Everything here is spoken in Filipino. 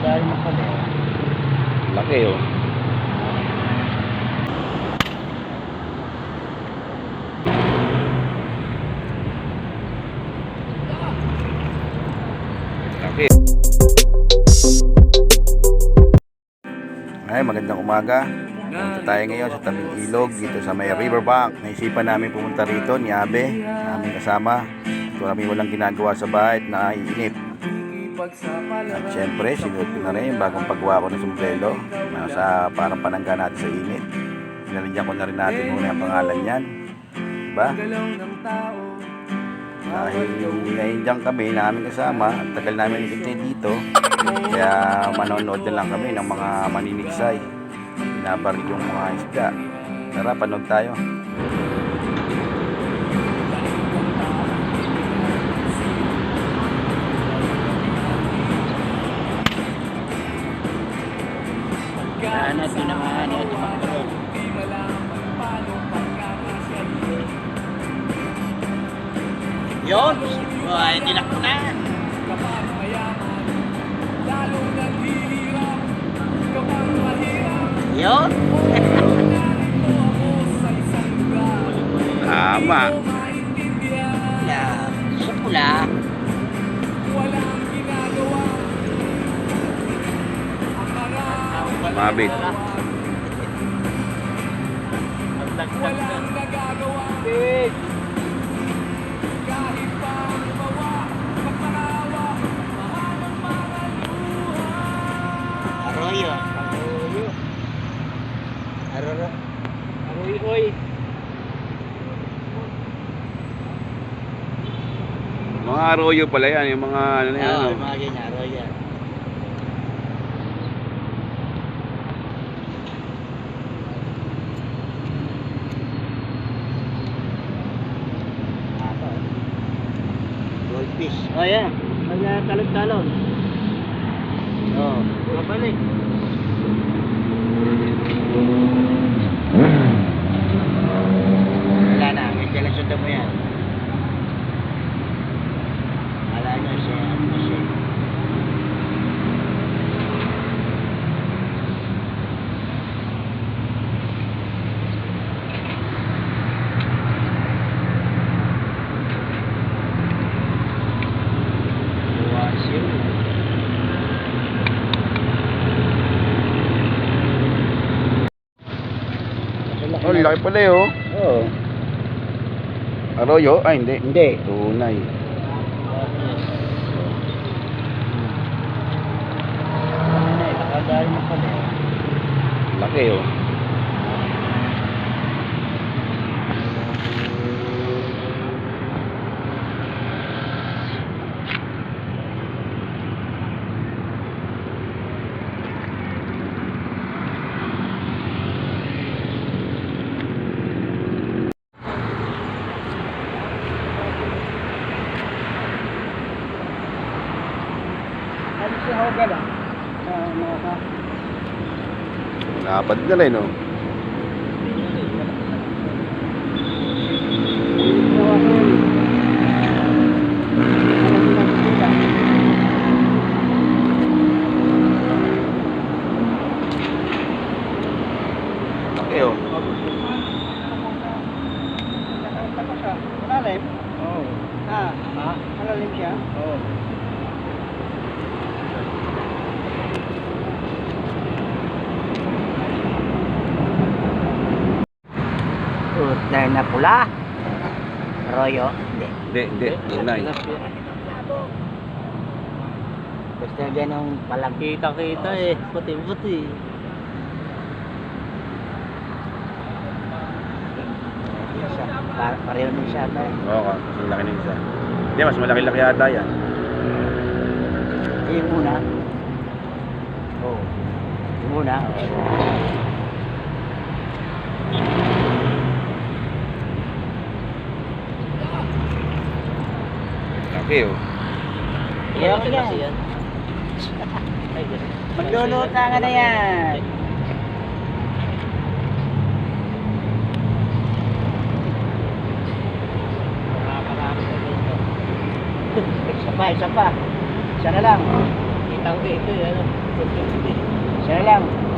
Mo pala. Laki oh. Laki. Ay, magandang umaga. Punta tayo ngayon sa tabing ilog dito sa may riverbank. Naisipan namin pumunta rito ni Abe, aming kasama. Ito kami walang ginagawa sa bahay at naiinip. At syempre, sinuot ko na rin yung bagong paggawa ko ng sombrero na sa parang panangga natin sa init. Pinaligyan ko na rin natin muna ang pangalan niyan. Diba? Dahil naiindiyan kami na aming kasama, tagal namin itintay dito. Kaya manonood na lang kami ng mga maninigsay. Binabaril yung mga isda. Tara, panood tayo. Ano, pinangahan yan yung mga kalog. Yun! Buhay, tilak mo na! Yun! Tama. Mabit. Big. Arroyo. Arroyo. Arroyo. Arroyo, oy. Mga arroyo pala yan, yung mga ano na yan. Oo, oh. mga ganyan, arroyo. Goldfish. Oh, yan. Kaya talon-talon. Oh, mabalik. Wala na, medyo lang sundan mo yan. Wala nyo siya, ano siya. Buwas yun. Oh, laki pala eh, oh. Oo. Arroyo? Ay, hindi. Hindi. Tunay. Nakadali mo pala. Laki oh. Lapad na rin, oh. Laki oh. Malalim? Oo. Ah? Malalim siya? Oo. Utay na pula. Arroyo? Hindi. Hindi, hindi. Tunay. Basta ganong palang kita-kita eh. Puti-puti. Pareho din siya tayo. Oo, mas malaki na isa. Hindi, mas malaki-laki yata yan. Yung muna. Oo. Oh. Yung muna. Laki oh. Yan yan. Magluluta ka na yan. Isa pa, isa pa. Isa na lang. tangke ito, ano, 450. Siya lang.